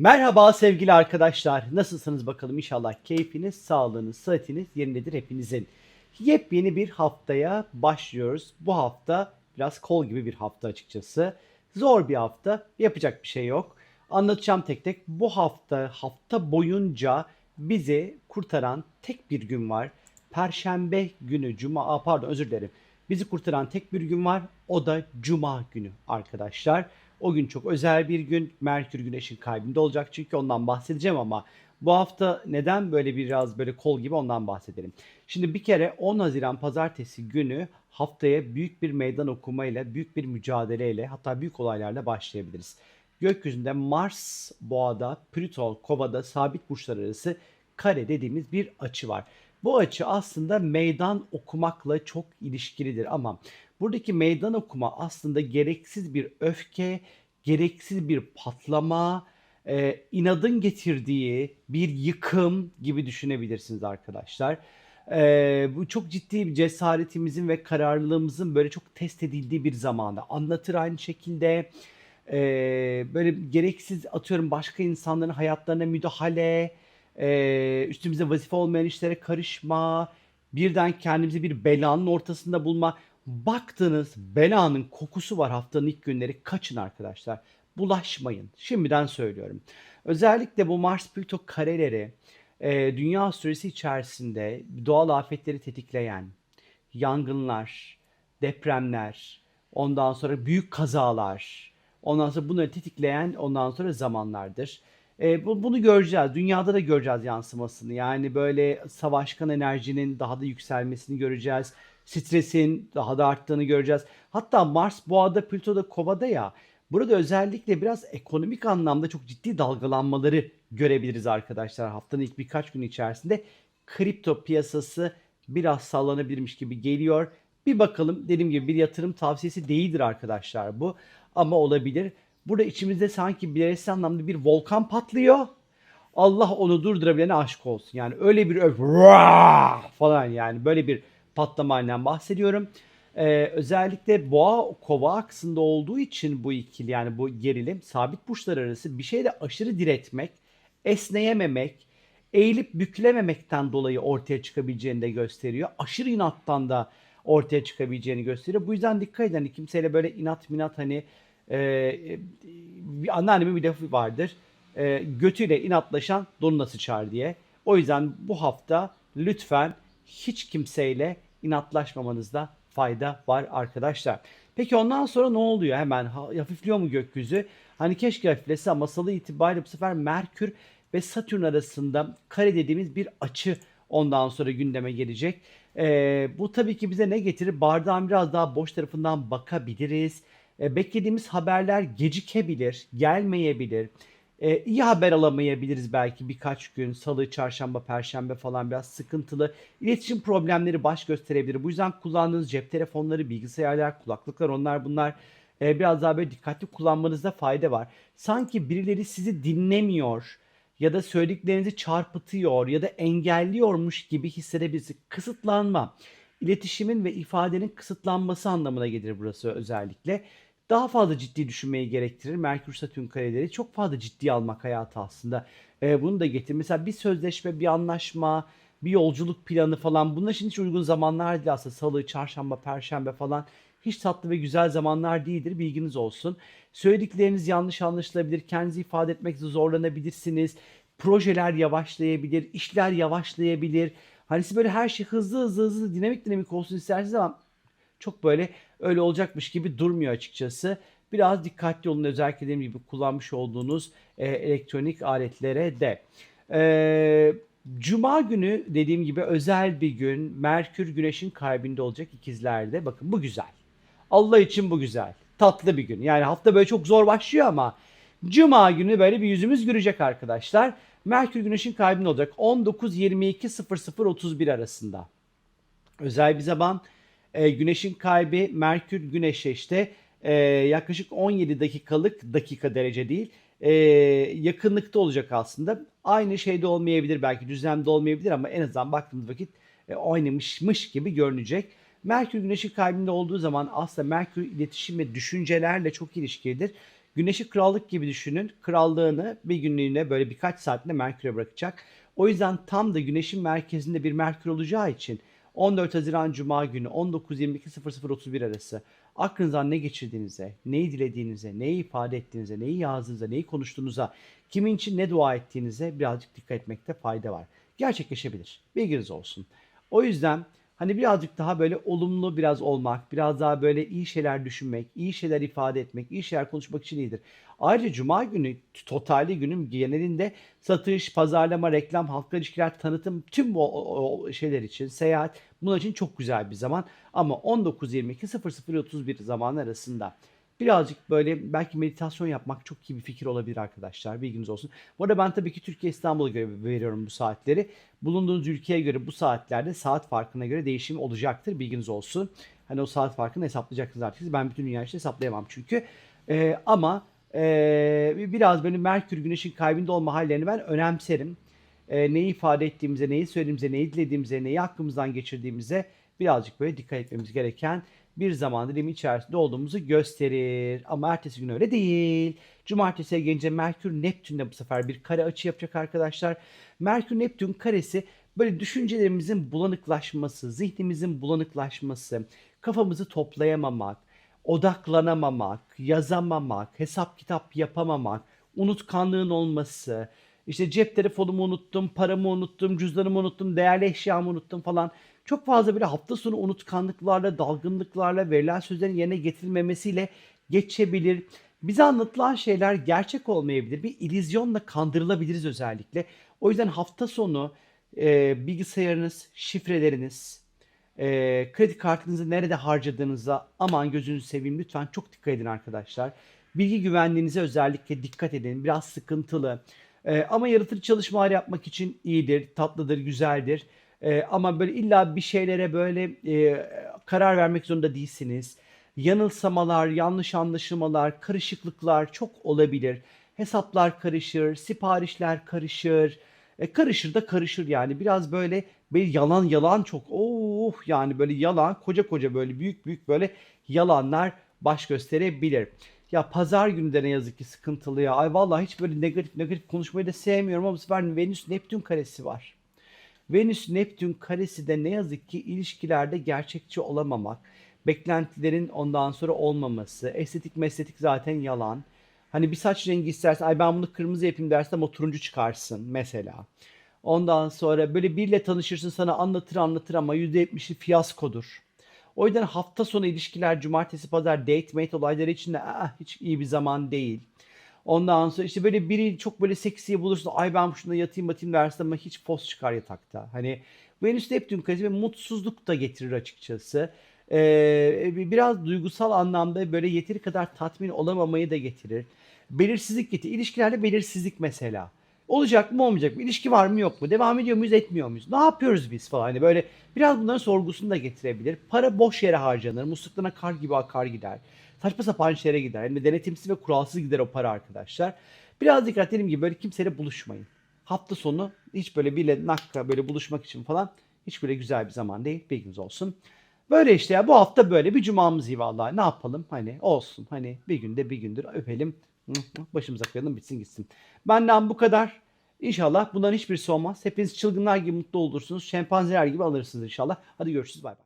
Merhaba sevgili arkadaşlar. Nasılsınız bakalım inşallah keyfiniz, sağlığınız, sıhhatiniz yerindedir hepinizin. Yepyeni bir haftaya başlıyoruz. Bu hafta biraz kol gibi bir hafta açıkçası. Zor bir hafta. Yapacak bir şey yok. Anlatacağım tek tek. Bu hafta hafta boyunca bizi kurtaran tek bir gün var. Perşembe günü, cuma, aa, pardon özür dilerim. Bizi kurtaran tek bir gün var. O da cuma günü arkadaşlar. O gün çok özel bir gün. Merkür Güneş'in kalbinde olacak çünkü ondan bahsedeceğim ama bu hafta neden böyle biraz böyle kol gibi ondan bahsedelim. Şimdi bir kere 10 Haziran pazartesi günü haftaya büyük bir meydan okumayla, büyük bir mücadeleyle hatta büyük olaylarla başlayabiliriz. Gökyüzünde Mars Boğa'da, Plüton Kova'da sabit burçlar arası kare dediğimiz bir açı var. Bu açı aslında meydan okumakla çok ilişkilidir ama buradaki meydan okuma aslında gereksiz bir öfke, gereksiz bir patlama, e, inadın getirdiği bir yıkım gibi düşünebilirsiniz arkadaşlar. E, bu çok ciddi bir cesaretimizin ve kararlılığımızın böyle çok test edildiği bir zamanda. Anlatır aynı şekilde e, böyle gereksiz atıyorum başka insanların hayatlarına müdahale, e, üstümüze vazife olmayan işlere karışma, birden kendimizi bir belanın ortasında bulma. Baktınız belanın kokusu var haftanın ilk günleri kaçın arkadaşlar. Bulaşmayın. Şimdiden söylüyorum. Özellikle bu Mars Plüto kareleri e, dünya astrolojisi içerisinde doğal afetleri tetikleyen yangınlar, depremler, ondan sonra büyük kazalar, ondan sonra bunları tetikleyen ondan sonra zamanlardır. E, bu, bunu göreceğiz. Dünyada da göreceğiz yansımasını. Yani böyle savaşkan enerjinin daha da yükselmesini göreceğiz. Stresin daha da arttığını göreceğiz. Hatta Mars Boğa'da, Plüto'da, Kova'da ya. Burada özellikle biraz ekonomik anlamda çok ciddi dalgalanmaları görebiliriz arkadaşlar. Haftanın ilk birkaç gün içerisinde kripto piyasası biraz sallanabilirmiş gibi geliyor. Bir bakalım dediğim gibi bir yatırım tavsiyesi değildir arkadaşlar bu. Ama olabilir. Burada içimizde sanki bireysel anlamda bir volkan patlıyor. Allah onu durdurabilene aşk olsun. Yani öyle bir öf falan yani böyle bir patlamayla bahsediyorum. Ee, özellikle boğa kova aksında olduğu için bu ikili yani bu gerilim sabit burçlar arası bir şeyde aşırı diretmek, esneyememek, eğilip bükülememekten dolayı ortaya çıkabileceğini de gösteriyor. Aşırı inattan da ortaya çıkabileceğini gösteriyor. Bu yüzden dikkat edin. Hani kimseyle böyle inat minat hani e, bir anneannemin bir lafı vardır. E, götüyle inatlaşan donuna sıçar diye. O yüzden bu hafta lütfen hiç kimseyle inatlaşmamanızda fayda var arkadaşlar. Peki ondan sonra ne oluyor? Hemen hafifliyor mu gökyüzü? Hani keşke hafiflese ama salı itibariyle bu sefer Merkür ve Satürn arasında kare dediğimiz bir açı ondan sonra gündeme gelecek. Ee, bu tabii ki bize ne getirir? Bardağın biraz daha boş tarafından bakabiliriz. Ee, beklediğimiz haberler gecikebilir, gelmeyebilir. Ee, iyi haber alamayabiliriz belki birkaç gün. Salı, çarşamba, perşembe falan biraz sıkıntılı. İletişim problemleri baş gösterebilir. Bu yüzden kullandığınız cep telefonları, bilgisayarlar, kulaklıklar onlar bunlar e, biraz daha böyle dikkatli kullanmanızda fayda var. Sanki birileri sizi dinlemiyor ya da söylediklerinizi çarpıtıyor ya da engelliyormuş gibi hissedebilirsiniz. Kısıtlanma, iletişimin ve ifadenin kısıtlanması anlamına gelir burası özellikle daha fazla ciddi düşünmeyi gerektirir. Merkür Satürn kareleri çok fazla ciddi almak hayatı aslında. Ee, bunu da getir. Mesela bir sözleşme, bir anlaşma, bir yolculuk planı falan bunlar için hiç uygun zamanlar değil aslında. Salı, çarşamba, perşembe falan hiç tatlı ve güzel zamanlar değildir. Bilginiz olsun. Söyledikleriniz yanlış anlaşılabilir. Kendinizi ifade etmekte zorlanabilirsiniz. Projeler yavaşlayabilir, işler yavaşlayabilir. Hani siz böyle her şey hızlı hızlı hızlı dinamik dinamik olsun isterseniz ama çok böyle öyle olacakmış gibi durmuyor açıkçası. Biraz dikkatli olun özellikle dediğim gibi kullanmış olduğunuz e, elektronik aletlere de. E, Cuma günü dediğim gibi özel bir gün. Merkür Güneş'in kalbinde olacak ikizlerde. Bakın bu güzel. Allah için bu güzel. Tatlı bir gün. Yani hafta böyle çok zor başlıyor ama Cuma günü böyle bir yüzümüz görecek arkadaşlar. Merkür Güneş'in kalbinde olacak. 19-22-00-31 arasında. Özel bir zaman. E, güneşin kalbi Merkür Güneş'e işte e, yaklaşık 17 dakikalık dakika derece değil e, yakınlıkta olacak aslında. Aynı şeyde olmayabilir belki düzlemde olmayabilir ama en azından baktığımız vakit e, oynamışmış gibi görünecek. Merkür Güneş'in kalbinde olduğu zaman aslında Merkür iletişim ve düşüncelerle çok ilişkilidir. Güneşi krallık gibi düşünün. Krallığını bir günlüğüne böyle birkaç saatinde Merkür'e bırakacak. O yüzden tam da güneşin merkezinde bir Merkür olacağı için 14 Haziran Cuma günü 19.22.00-31 arası aklınızdan ne geçirdiğinize, neyi dilediğinize, neyi ifade ettiğinize, neyi yazdığınıza, neyi konuştuğunuza, kimin için ne dua ettiğinize birazcık dikkat etmekte fayda var. Gerçekleşebilir. Bilginiz olsun. O yüzden hani birazcık daha böyle olumlu biraz olmak, biraz daha böyle iyi şeyler düşünmek, iyi şeyler ifade etmek, iyi şeyler konuşmak için iyidir. Ayrıca Cuma günü totalde günün genelinde satış, pazarlama, reklam, halkla ilişkiler, tanıtım tüm bu şeyler için, seyahat bunun için çok güzel bir zaman. Ama 19.22-00.31 zaman arasında birazcık böyle belki meditasyon yapmak çok iyi bir fikir olabilir arkadaşlar. Bilginiz olsun. Bu arada ben tabii ki Türkiye İstanbul'a göre veriyorum bu saatleri. Bulunduğunuz ülkeye göre bu saatlerde saat farkına göre değişim olacaktır. Bilginiz olsun. Hani o saat farkını hesaplayacaksınız artık. Ben bütün dünya için hesaplayamam çünkü. Ee, ama ee, biraz böyle Merkür Güneş'in kalbinde olma hallerini ben önemserim. Ee, neyi ifade ettiğimize, neyi söylediğimize, neyi dilediğimize, neyi aklımızdan geçirdiğimize birazcık böyle dikkat etmemiz gereken bir zaman dilimi içerisinde olduğumuzu gösterir. Ama ertesi gün öyle değil. Cumartesiye gelince Merkür Neptün'le bu sefer bir kare açı yapacak arkadaşlar. Merkür Neptün karesi böyle düşüncelerimizin bulanıklaşması, zihnimizin bulanıklaşması, kafamızı toplayamamak, odaklanamamak, yazamamak, hesap kitap yapamamak, unutkanlığın olması, işte cep telefonumu unuttum, paramı unuttum, cüzdanımı unuttum, değerli eşyamı unuttum falan. Çok fazla böyle hafta sonu unutkanlıklarla, dalgınlıklarla, verilen sözlerin yerine getirilmemesiyle geçebilir. Bize anlatılan şeyler gerçek olmayabilir. Bir illüzyonla kandırılabiliriz özellikle. O yüzden hafta sonu e, bilgisayarınız, şifreleriniz, e, kredi kartınızı nerede harcadığınıza aman gözünüzü seveyim lütfen çok dikkat edin arkadaşlar. Bilgi güvenliğinize özellikle dikkat edin. Biraz sıkıntılı. E, ama yaratıcı çalışmalar yapmak için iyidir, tatlıdır, güzeldir. E, ama böyle illa bir şeylere böyle e, karar vermek zorunda değilsiniz. Yanılsamalar, yanlış anlaşılmalar, karışıklıklar çok olabilir. Hesaplar karışır, siparişler karışır. E, karışır da karışır yani. Biraz böyle bir yalan yalan çok. Oh yani böyle yalan koca koca böyle büyük büyük böyle yalanlar baş gösterebilir. Ya pazar günü de ne yazık ki sıkıntılı ya. Ay vallahi hiç böyle negatif negatif konuşmayı da sevmiyorum ama bu sefer Venüs Neptün karesi var. Venüs Neptün karesi de ne yazık ki ilişkilerde gerçekçi olamamak, beklentilerin ondan sonra olmaması, estetik mesletik zaten yalan. Hani bir saç rengi istersen ay ben bunu kırmızı yapayım dersen ama turuncu çıkarsın mesela. Ondan sonra böyle biriyle tanışırsın sana anlatır anlatır ama %70'i fiyaskodur. O yüzden hafta sonu ilişkiler cumartesi pazar date mate olayları için de "Ah, hiç iyi bir zaman değil. Ondan sonra işte böyle biri çok böyle seksi bulursun. Ay ben şuna yatayım batayım dersin ama hiç fos çıkar yatakta. Hani Venüs Neptün karesi ve mutsuzluk da getirir açıkçası. Ee, biraz duygusal anlamda böyle yeteri kadar tatmin olamamayı da getirir. Belirsizlik getirir. İlişkilerde belirsizlik mesela. Olacak mı olmayacak mı? İlişki var mı yok mu? Devam ediyor muyuz etmiyor muyuz? Ne yapıyoruz biz falan. Hani böyle biraz bunların sorgusunu da getirebilir. Para boş yere harcanır. Musluktan akar gibi akar gider. Saçma sapan şeylere gider. De denetimsiz ve kuralsız gider o para arkadaşlar. Biraz dikkat dediğim gibi böyle kimseyle buluşmayın. Hafta sonu hiç böyle bile nakka böyle buluşmak için falan hiç böyle güzel bir zaman değil. Bilginiz olsun. Böyle işte ya bu hafta böyle bir cumamız iyi vallahi. Ne yapalım? Hani olsun. Hani bir günde bir gündür öpelim. Başımıza koyalım bitsin gitsin. Benden bu kadar. İnşallah bunların hiçbirisi olmaz. Hepiniz çılgınlar gibi mutlu olursunuz. Şempanzeler gibi alırsınız inşallah. Hadi görüşürüz. Bay bay.